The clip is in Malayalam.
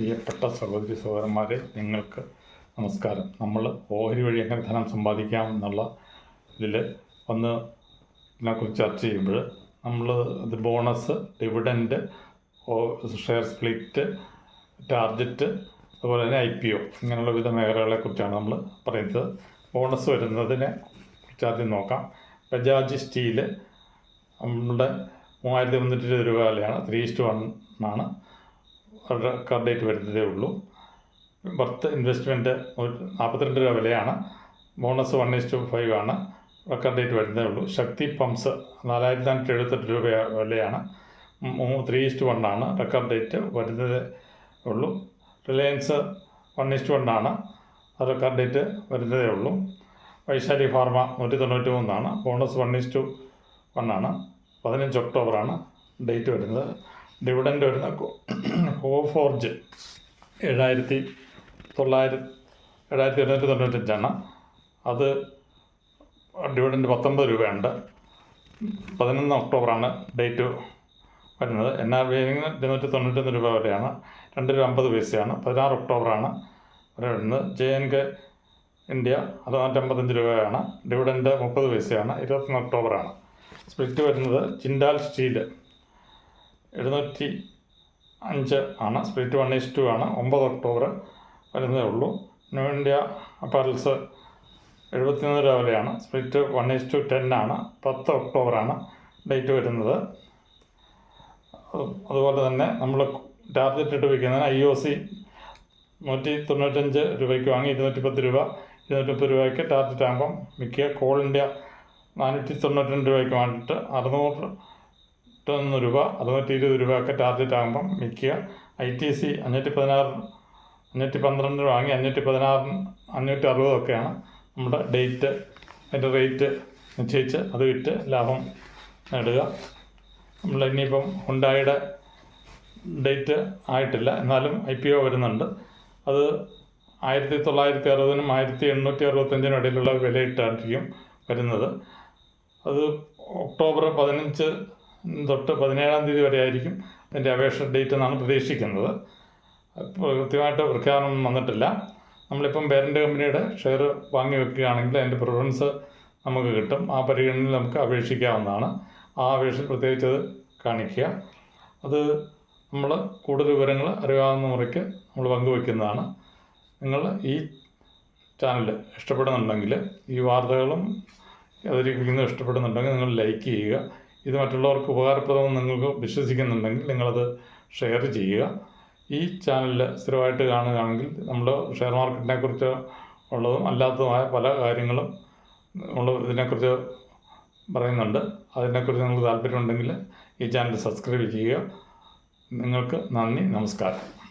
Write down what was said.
പ്രിയപ്പെട്ട സഹോദരി സഹോദരന്മാരെ നിങ്ങൾക്ക് നമസ്കാരം. നമ്മൾ ഓഹരി വഴി എങ്ങനെ ധനം സമ്പാദിക്കാം എന്നുള്ള ഇതിൽ ഒന്ന് ഇതിനെക്കുറിച്ച് ചർച്ച ചെയ്യുമ്പോൾ നമ്മൾ ഇത് bonus dividend share split target അതുപോലെ തന്നെ ഐ പി ഒ ഇങ്ങനെയുള്ള വിവിധ മേഖലകളെ കുറിച്ചാണ് നമ്മൾ പറയുന്നത്. ബോണസ് വരുന്നതിനെ കുറിച്ച് ആദ്യം നോക്കാം. ബജാജ് സ്റ്റീൽ നമ്മുടെ മൂവായിരത്തി മുന്നൂറ്റി ഇരുപത് രൂപ വിലയാണ്. ത്രീ ഇസ്റ്റ് വൺ ആണ്. റെക്കോർഡ് ഡേറ്റ് വരുന്നതേ ഉള്ളൂ. ബർത്ത് ഇൻവെസ്റ്റ്മെന്റ് ഒരു നാൽപ്പത്തിരണ്ട് രൂപ വിലയാണ്. Bonus one is to five ആണ്. റെക്കോർഡ് ഡേറ്റ് വരുന്നതേ ഉള്ളൂ. ശക്തി പമ്പ്സ് നാലായിരത്തി നാനൂറ്റി എഴുപത്തെട്ട് രൂപ വിലയാണ്. ത്രീ ഇസ്റ്റ് വൺ ആണ്. റെക്കോർഡ് ഡേറ്റ് വരുന്നതേ ഉള്ളൂ. Reliance one is to one ആണ്. റെക്കോർഡ് ഡേറ്റ് വരുന്നതേ ഉള്ളൂ. വൈശാലി ഫാർമ നൂറ്റി തൊണ്ണൂറ്റി മൂന്നാണ് ബോണസ് വൺ ഇസ്റ്റു വൺ ആണ്. പതിനഞ്ച് ഒക്ടോബറാണ് ഡേറ്റ് വരുന്നത്. ഡിവിഡൻഡ് വരുന്ന ഹോഫോർജ് ഏഴായിരത്തി തൊള്ളായിരത്തി ഏഴായിരത്തി എഴുന്നൂറ്റി തൊണ്ണൂറ്റഞ്ചാണ് അത് ഡിവിഡൻഡ് പത്തൊമ്പത് രൂപയുണ്ട്. പതിനൊന്ന് ഒക്ടോബറാണ് ഡേറ്റ് വരുന്നത്. എൻ ആർ ബി ഇരുന്നൂറ്റി തൊണ്ണൂറ്റൊന്ന് രൂപ വരെയാണ്. രണ്ട് രൂപ അമ്പത് പൈസയാണ്. പതിനാറ് ഒക്ടോബറാണ് വരെ വരുന്നത്. ജെ എൻ കെ ഇന്ത്യ അറുന്നൂറ്റമ്പത്തഞ്ച് രൂപയാണ്. ഡിവിഡൻഡ് മുപ്പത് പൈസയാണ്. ഇരുപത്തൊന്ന് ഒക്ടോബറാണ്. സ്പ്ലിറ്റ് വരുന്നത് ചിൻഡാൽ സ്റ്റീൽ എഴുന്നൂറ്റി അഞ്ച് ആണ്. സ്പ്ലിറ്റ് വൺ ഈസ് ടു ആണ്. ഒമ്പത് ഒക്ടോബർ വരുന്നേ ഉള്ളൂ. ന്യൂ ഇന്ത്യ അപ്പാരൽസ് എഴുപത്തിമൂന്ന് രാവിലെയാണ്. വിലയാണ് split one is to ten ആണ്. പത്ത് ഒക്ടോബറാണ് ഡേറ്റ് വരുന്നത്. അതുപോലെ തന്നെ നമ്മൾ ടാർജറ്റ് ഇട്ട് വയ്ക്കുന്നതിന് ഐ ഒ സി നൂറ്റി തൊണ്ണൂറ്റഞ്ച് രൂപയ്ക്ക് വാങ്ങി ഇരുന്നൂറ്റി പത്ത് രൂപ ഇരുന്നൂറ്റി മുപ്പത് രൂപയ്ക്ക് ടാർജറ്റ് ആകുമ്പം മിക്ക കോൾ ഇന്ത്യ നാനൂറ്റി തൊണ്ണൂറ്റി രണ്ട് രൂപയ്ക്ക് വാങ്ങിയിട്ട് അറുന്നൂറ് തൊന്ന് രൂപ അറുന്നൂറ്റി ഇരുപത് രൂപയൊക്കെ ടാർജറ്റ് ആകുമ്പം വിൽക്കുക ഐ ടി സി അഞ്ഞൂറ്റി പതിനാറ് അഞ്ഞൂറ്റി പന്ത്രണ്ട് വാങ്ങി അഞ്ഞൂറ്റി പതിനാറ് അഞ്ഞൂറ്റി അറുപതൊക്കെയാണ് നമ്മുടെ ഡേറ്റ് അതിന്റെ റേറ്റ് നിശ്ചയിച്ച് അത് വിറ്റ് ലാഭം നേടുക. നമ്മൾ ഇനിയിപ്പം ഹുണ്ടായുടെ ഡേറ്റ് ആയിട്ടില്ല എന്നാലും ഐ പി ഒ വരുന്നുണ്ട്. അത് ആയിരത്തി തൊള്ളായിരത്തി അറുപതിനും ആയിരത്തി എണ്ണൂറ്റി അറുപത്തഞ്ചിനും ഇടയിലുള്ള വിലയിട്ടായിരിക്കും വരുന്നത്. അത് ഒക്ടോബർ പതിനഞ്ച് തൊട്ട് പതിനേഴാം തീയതി വരെ ആയിരിക്കും അതിന്റെ അപേക്ഷ ഡേറ്റ് എന്നാണ് പ്രതീക്ഷിക്കുന്നത്. ഇപ്പോൾ കൃത്യമായിട്ട് പ്രഖ്യാപനം വന്നിട്ടില്ല. നമ്മളിപ്പം പേരന്റ് കമ്പനിയുടെ ഷെയർ വാങ്ങി വെക്കുകയാണെങ്കിൽ അതിന്റെ പ്രിഫറൻസ് നമുക്ക് കിട്ടും. ആ പരിഗണനയിൽ നമുക്ക് അപേക്ഷിക്കാവുന്നതാണ്. ആ അപേക്ഷ പ്രത്യേകിച്ച് അത് കാണിക്കുക. അത് നമ്മൾ കൂടുതൽ വിവരങ്ങൾ അറിയാവുന്ന മുറയ്ക്ക് നമ്മൾ പങ്കുവയ്ക്കുന്നതാണ്. നിങ്ങൾ ഈ ചാനൽ ഇഷ്ടപ്പെടുന്നുണ്ടെങ്കിൽ ഈ വാർത്തകളും അവതരിപ്പിക്കുന്നത് ഇഷ്ടപ്പെടുന്നുണ്ടെങ്കിൽ നിങ്ങൾ ലൈക്ക് ചെയ്യുക. ഇത് മറ്റുള്ളവർക്ക് ഉപകാരപ്രദമെന്ന് നിങ്ങൾക്ക് വിശ്വസിക്കുന്നുണ്ടെങ്കിൽ നിങ്ങളത് ഷെയർ ചെയ്യുക. ഈ ചാനലിൽ സ്ഥിരമായിട്ട് കാണുകയാണെങ്കിൽ നമ്മൾ ഷെയർ മാർക്കറ്റിനെ കുറിച്ച് ഉള്ളതും അല്ലാത്തതുമായ പല കാര്യങ്ങളും നമ്മൾ ഇതിനെക്കുറിച്ച് പറയുന്നുണ്ട്. അതിനെക്കുറിച്ച് നിങ്ങൾക്ക് താല്പര്യമുണ്ടെങ്കിൽ ഈ ചാനൽ സബ്സ്ക്രൈബ് ചെയ്യുക. നിങ്ങൾക്ക് നന്ദി നമസ്കാരം.